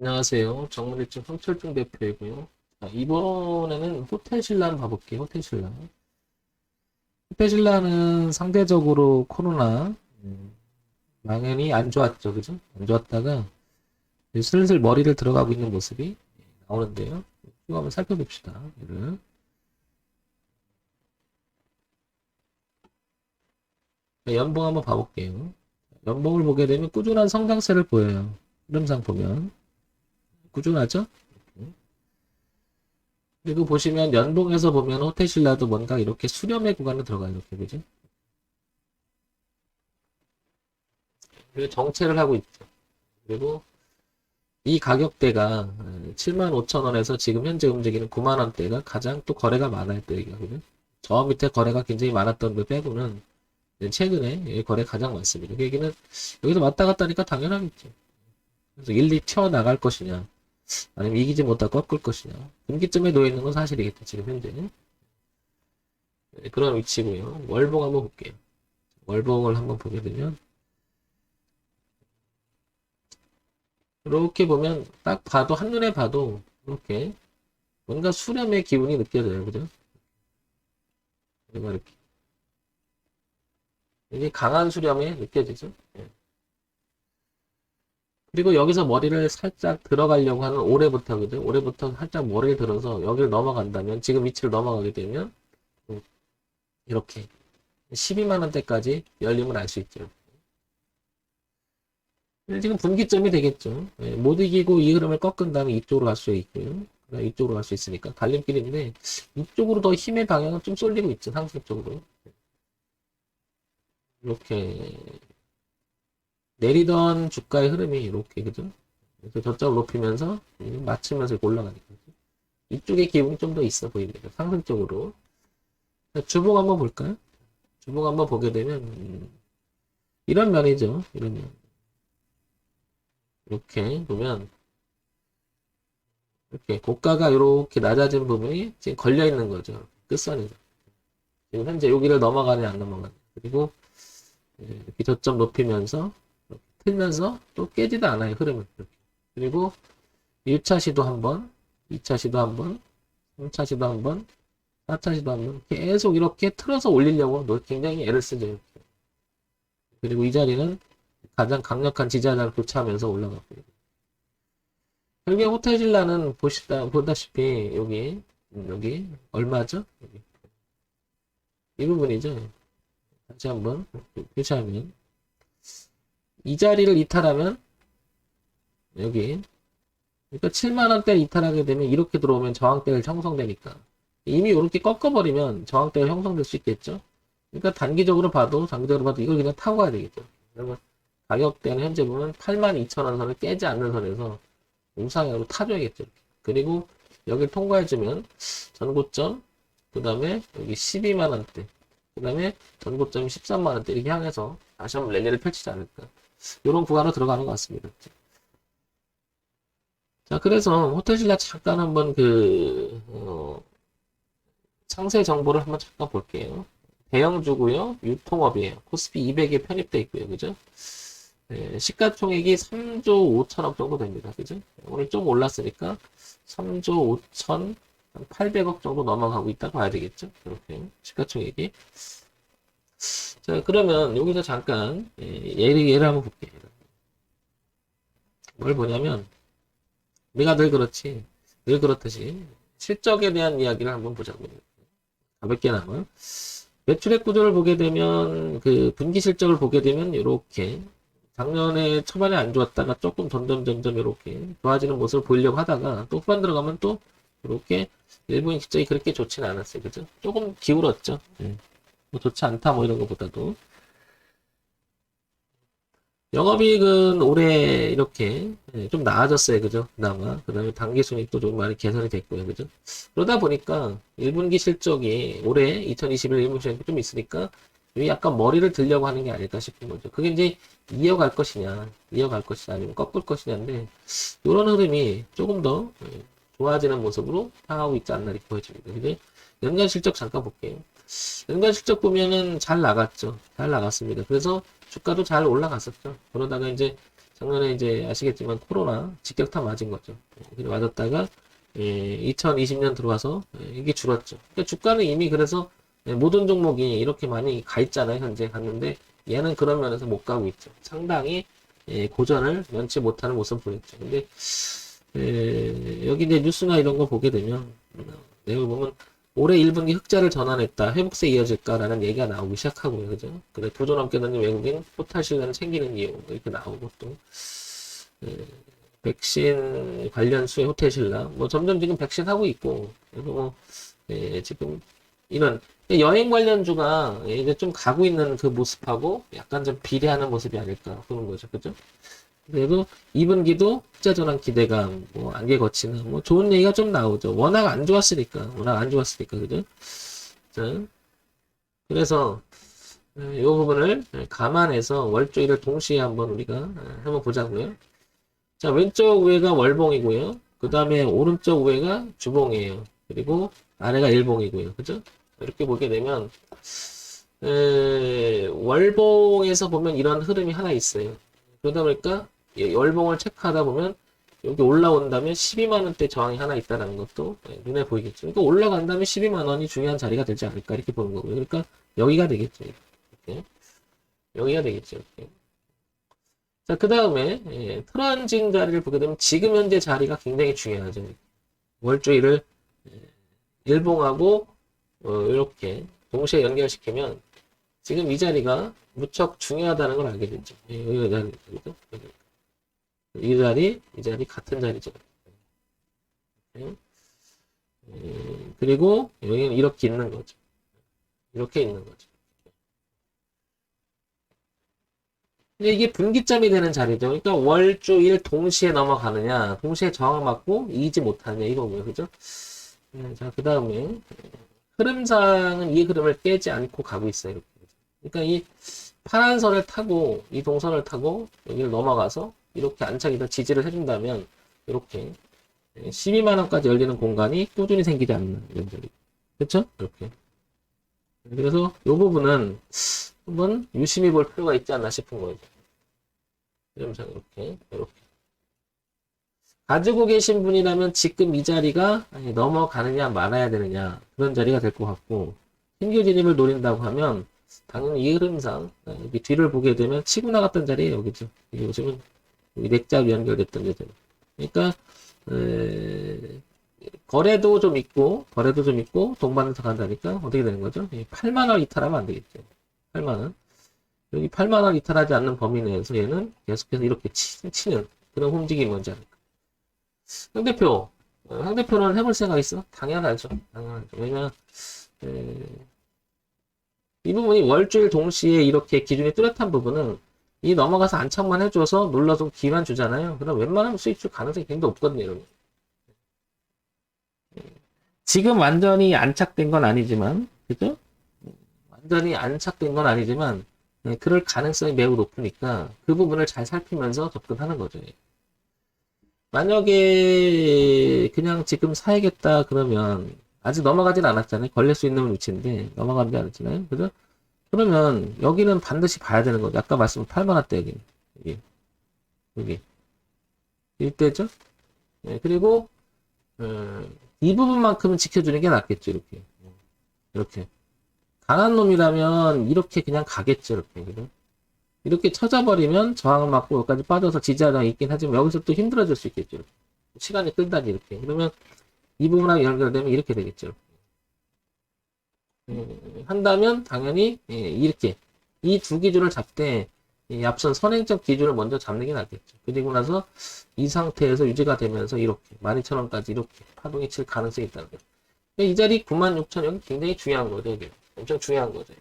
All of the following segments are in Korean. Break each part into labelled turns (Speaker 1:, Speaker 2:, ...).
Speaker 1: 안녕하세요. 정문일중 황철중 대표이고요. 자, 이번에는 호텔신라 한번 봐볼게요. 호텔신라. 호텔신라는 상대적으로 코로나 음, 망연이 안 좋았죠. 그죠? 안 좋았다가 슬슬 머리를 들어가고 있는 모습이 나오는데요. 쭉 한번 살펴봅시다. 얘를. 자, 연봉 한번 봐볼게요. 연봉을 보게 되면 꾸준한 성장세를 보여요. 흐름상 보면. 꾸준하죠? 그리고 보시면 연봉에서 보면 호텔신라도 뭔가 이렇게 수렴의 구간에 들어가요. 이렇게 그죠? 그리고 정체를 하고 있죠. 그리고 이 가격대가 75,000원에서 지금 현재 움직이는 9만원대가 가장 또 거래가 많아요. 또 여기가 그죠? 저 밑에 거래가 굉장히 많았던 거 빼고는 최근에 거래 가장 많습니다. 그 얘기는 여기서 왔다 갔다 하니까 당연하겠죠. 그래서 일리 튀어나갈 것이냐 아니면 이기지 못하고 꺾을 것이냐. 분기점에 놓여 있는 건 사실이겠죠, 지금 현재. 네, 그런 위치고요. 월봉 한번 볼게요. 월봉을 한번 보게 되면, 이렇게 보면, 딱 봐도, 한눈에 봐도, 이렇게, 뭔가 수렴의 기운이 느껴져요, 그죠? 이렇게. 이게 강한 수렴이 느껴지죠? 예. 그리고 여기서 머리를 살짝 들어가려고 하는 올해부터 그죠? 올해부터 살짝 머리를 들어서 여기를 넘어간다면 지금 위치를 넘어가게 되면 음, 이렇게 12만 원대까지 열림을 알 수 있죠. 지금 분기점이 되겠죠. 예, 못 이기고 이 흐름을 꺾은 다음에 이쪽으로 갈 수 있고요. 이쪽으로 갈 수 있으니까 갈림길인데 이쪽으로 더 힘의 방향은 좀 쏠리고 있죠. 상승적으로. 이렇게 내리던 주가의 흐름이 이렇게 그죠? 그래서 저점을 높이면서 음, 맞추면서 올라가는 거죠. 이쪽에 기분이 좀 더 있어 보입니다. 상승적으로. 자, 주봉 한번 볼까요? 주봉 한번 보게 되면 음, 이런 면이죠. 이런 면. 이렇게 보면 이렇게 고가가 이렇게 낮아진 부분이 지금 걸려 있는 거죠. 끝선이. 지금 현재 여기를 넘어가냐 안 넘어가냐. 그리고 예, 이렇게 저점 높이면서 틀면서 또 깨지도 않아요 이렇게. 그리고 1차 시도 한 번 2차 시도 한 번 3차 시도 한 번 4차 시도 한 번 계속 이렇게 틀어서 올리려고 노- 굉장히 애를 쓰죠 이렇게. 그리고 이 자리는 가장 강력한 지지자를 교차하면서 올라갔고요 결국에 호텔질라는 보시다 보다시피 여기 음, 여기 얼마죠 여기. 이 부분이죠 다시 한번 교차하면 이 자리를 이탈하면 여기 그러니까 7만원대 이탈하게 되면 이렇게 들어오면 저항대를 형성되니까. 이미 이렇게 꺾어버리면 저항대가 형성될 수 있겠죠? 그러니까 단기적으로 봐도 장기적으로 봐도 이걸 그냥 타고 가야 되겠죠. 그러면 가격대는 현재 보면 82,000원 선을 깨지 않는 선에서 우상향으로 타줘야겠죠 그리고 여기를 통과해주면 전고점 그 다음에 여기 12만원대 그 다음에 전고점이 13만원대 이렇게 향해서 다시 한번 랠리를 펼치지 않을까 이런 구간으로 들어가는 것 같습니다. 자, 그래서 호텔신라 잠깐 한번 그, 어, 상세 정보를 한번 잠깐 볼게요. 대형주고요. 유통업이에요. 코스피 200에 편입돼 있고요. 그죠? 네, 시가총액이 3조 5천억 정도 됩니다. 그죠? 오늘 좀 올랐으니까 3조 5천 800억 정도 넘어가고 있다고 봐야 되겠죠? 이렇게 시가총액이. 자, 그러면 여기서 잠깐 예, 예를, 예를 한번 볼게요. 뭘 보냐면 우리가 늘 그렇지 늘 그렇듯이 실적에 대한 이야기를 한번 보자고요. 가볍게나마 매출액 구조를 보게 되면 그 분기 실적을 보게 되면 이렇게 작년에 초반에 안 좋았다가 조금 점점 점점 이렇게 좋아지는 모습을 보이려고 하다가 또 후반 들어가면 또 이렇게 일본 실적이 그렇게 좋지는 않았어요. 그죠? 조금 기울었죠. 예. 뭐 좋지 않다 뭐 이런 것보다도. 영업이익은 올해 이렇게 예, 좀 나아졌어요. 그죠? 그나마. 그 다음에 당기순이익도 좀 많이 개선이 됐고요. 그죠? 그러다 보니까 1분기 실적이 올해 2021 1분기 실적이 좀 있으니까 여기 약간 머리를 들려고 하는 게 아닐까 싶은 거죠. 그게 이제 이어갈 것이냐 이어갈 것이냐 아니면 꺾을 것이냐인데 이런 흐름이 조금 더 예, 좋아지는 모습으로 향하고 있지 않나 이렇게 보여집니다. 근데 연간 실적 잠깐 볼게요 연간 실적 보면은 잘 나갔죠. 잘 나갔습니다. 그래서 주가도 잘 올라갔었죠. 그러다가 이제 작년에 이제 아시겠지만 코로나 직격탄 맞은 거죠. 맞았다가 예, 2020년 들어와서 예, 이게 줄었죠. 그러니까 주가는 이미 그래서 예, 모든 종목이 이렇게 많이 가 있잖아요. 현재 갔는데 얘는 그런 면에서 못 가고 있죠. 상당히 예, 고전을 면치 못하는 모습 보였죠. 근데 예, 여기 이제 뉴스나 이런 거 보게 되면 음, 내용을 보면 올해 1분기 흑자를 전환했다. 회복세 이어질까라는 얘기가 나오기 시작하고요. 그죠? 그래, 도전 던진 외국인 포탈 시간을 챙기는 이유 이렇게 나오고 또 예, 백신 관련 수의 호텔 신라 뭐 점점 지금 백신 하고 있고 그래서 뭐 예, 지금 이런 여행 관련주가 이제 좀 가고 있는 그 모습하고 약간 좀 비례하는 모습이 아닐까 보는 거죠. 그죠? 그래도 2분기도 흑자 전환 기대감, 뭐 안개 거치나 뭐 좋은 얘기가 좀 나오죠. 워낙 안 좋았으니까, 워낙 안 좋았으니까, 그죠? 자, 그래서 이 부분을 감안해서 월조일을 동시에 한번 우리가 한번 보자고요. 자, 왼쪽 우회가 월봉이고요. 그 다음에 오른쪽 우회가 주봉이에요. 그리고 아래가 일봉이고요. 그죠? 이렇게 보게 되면 에, 월봉에서 보면 이런 흐름이 하나 있어요. 그러다 보니까 이 월봉을 체크하다 보면 여기 올라온다면 12만원대 저항이 하나 있다는 것도 예, 눈에 보이겠죠. 그러니까 올라간다면 12만원이 중요한 자리가 되지 않을까 이렇게 보는 거고요. 그러니까 여기가 되겠죠. 이렇게. 여기가 되겠죠. 이렇게. 자, 그 다음에 예, 트란징 자리를 보게 되면 지금 현재 자리가 굉장히 중요하죠. 월조일을 예, 일봉하고 어, 이렇게 동시에 연결시키면 지금 이 자리가 무척 중요하다는 걸 알게 되죠. 예, 여기가 자리, 그죠? 이 자리, 이 자리 같은 자리죠. 예. 예, 그리고 여기는 이렇게 있는 거죠. 이렇게 있는 거죠. 근데 이게 분기점이 되는 자리죠. 그러니까 월, 주, 일 동시에 넘어가느냐, 동시에 저항을 맞고 이기지 못하느냐 이거고요. 그죠? 네, 자, 그 다음에 흐름상은 이 흐름을 깨지 않고 가고 있어요. 그러니까 이 파란 선을 타고 이 동선을 타고 여기를 넘어가서 이렇게 안착이다 지지를 해준다면 이렇게 12만 원까지 열리는 공간이 꾸준히 생기지 않는 자리. 그렇죠? 이렇게. 그래서 이 부분은 한번 유심히 볼 필요가 있지 않나 싶은 거죠. 이러면서 이렇게 이렇게 가지고 계신 분이라면 지금 이 자리가 넘어가느냐 말아야 되느냐 그런 자리가 될 것 같고 신규 진입을 노린다고 하면 당연히 이 흐름상 여기 뒤를 보게 되면 치고 나갔던 자리에 여기죠. 이게 보시면 넥잡 연결됐던 데죠. 그러니까 에, 거래도 좀 있고 거래도 좀 있고 동반해서 간다니까 어떻게 되는 거죠? 8만 원 이탈하면 안 되겠죠. 8만 원. 여기 8만 원 이탈하지 않는 범위 내에서 얘는 계속해서 이렇게 치, 치는 그런 움직임이 뭔지 않을까. 황 대표, 어, 황 대표는 해볼 생각 있어? 당연하죠. 당연하죠. 왜냐면 에, 이 부분이 월주일 동시에 이렇게 기준이 뚜렷한 부분은 이 넘어가서 안착만 해줘서 눌러서 기만 주잖아요. 그럼 웬만하면 수익 줄 가능성이 굉장히 없거든요, 여러분. 지금 완전히 안착된 건 아니지만, 그죠? 완전히 안착된 건 아니지만, 네, 그럴 가능성이 매우 높으니까 그 부분을 잘 살피면서 접근하는 거죠. 만약에 그냥 지금 사야겠다 그러면 아직 넘어가진 않았잖아요. 걸릴 수 있는 위치인데 넘어가지 않았잖아요. 그죠? 그러면 여기는 반드시 봐야 되는 거죠. 아까 말씀한 8만원대 여기 여기 여기 이때죠. 네, 그리고 어, 이 부분만큼은 지켜주는 게 낫겠죠. 이렇게 이렇게 강한 놈이라면 이렇게 그냥 가겠죠. 이렇게 그죠? 이렇게 쳐져버리면 저항을 맞고 여기까지 빠져서 지지하장이 있긴 하지만 여기서 또 힘들어질 수 있겠죠. 이렇게. 시간이 끌다니 이렇게 그러면 이 부분하고 연결되면 이렇게 되겠죠. 음, 한다면 당연히 예, 이렇게 이 두 기준을 잡되 이 앞선 선행적 기준을 먼저 잡는 게 낫겠죠. 그리고 나서 이 상태에서 유지가 되면서 이렇게 12,000원까지 이렇게 파동이 칠 가능성이 있다는 거죠. 이 자리 96,000 여기 굉장히 중요한 거죠. 이게 엄청 중요한 거죠.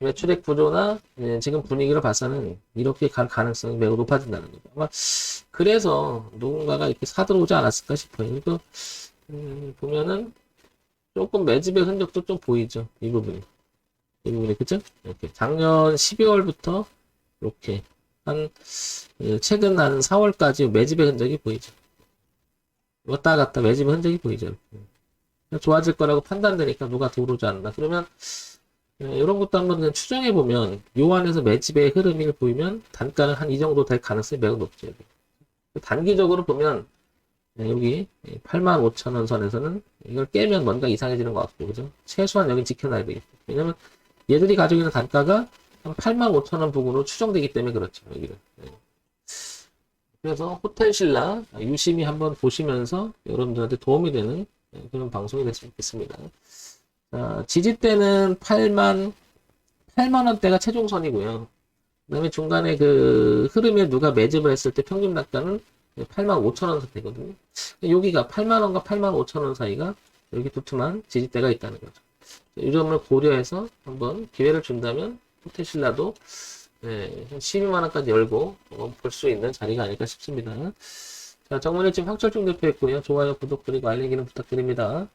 Speaker 1: 매출액 구조나 예, 지금 분위기를 봐서는 이렇게 갈 가능성이 매우 높아진다는 거죠. 아마 그래서 누군가가 이렇게 사들어오지 않았을까 싶어요. 그리고 음, 보면은 조금 매집의 흔적도 좀 보이죠. 이 부분이. 이 부분이, 그죠? 이렇게. 작년 12월부터 이렇게 한, 예, 최근 한 4월까지 매집의 흔적이 보이죠. 왔다 갔다 매집의 흔적이 보이죠. 이렇게. 좋아질 거라고 판단되니까 누가 들어오지 않는다. 그러면, 네, 이런 것도 한번 추정해 보면 요 안에서 매집의 흐름을 보이면 단가는 한 이 정도 될 가능성이 매우 높죠. 단기적으로 보면 네, 여기 85,000원 선에서는 이걸 깨면 뭔가 이상해지는 것 같고 그죠? 최소한 여기 지켜놔야 되겠죠. 왜냐면 얘들이 가지고 있는 단가가 한 85,000원 부근으로 추정되기 때문에 그렇죠. 여기를. 네. 그래서 호텔 신라 유심히 한번 보시면서 여러분들한테 도움이 되는 네, 그런 방송이 됐으면 좋겠습니다. 자, 지지대는 8만 8만 원대가 최종선이고요. 그다음에 중간에 그 흐름에 누가 매집을 했을 때 평균 단가는 8만 5천 원 선대거든요. 여기가 8만 원과 8만 5천 원 사이가 여기 두툼한 지지대가 있다는 거죠. 이 점을 고려해서 한번 기회를 준다면 호텔신라도 네, 한 12만 원까지 열고 볼수 있는 자리가 아닐까 싶습니다. 자, 정문일집 확철중 대표였고요. 좋아요, 구독 그리고 알림 기능 부탁드립니다.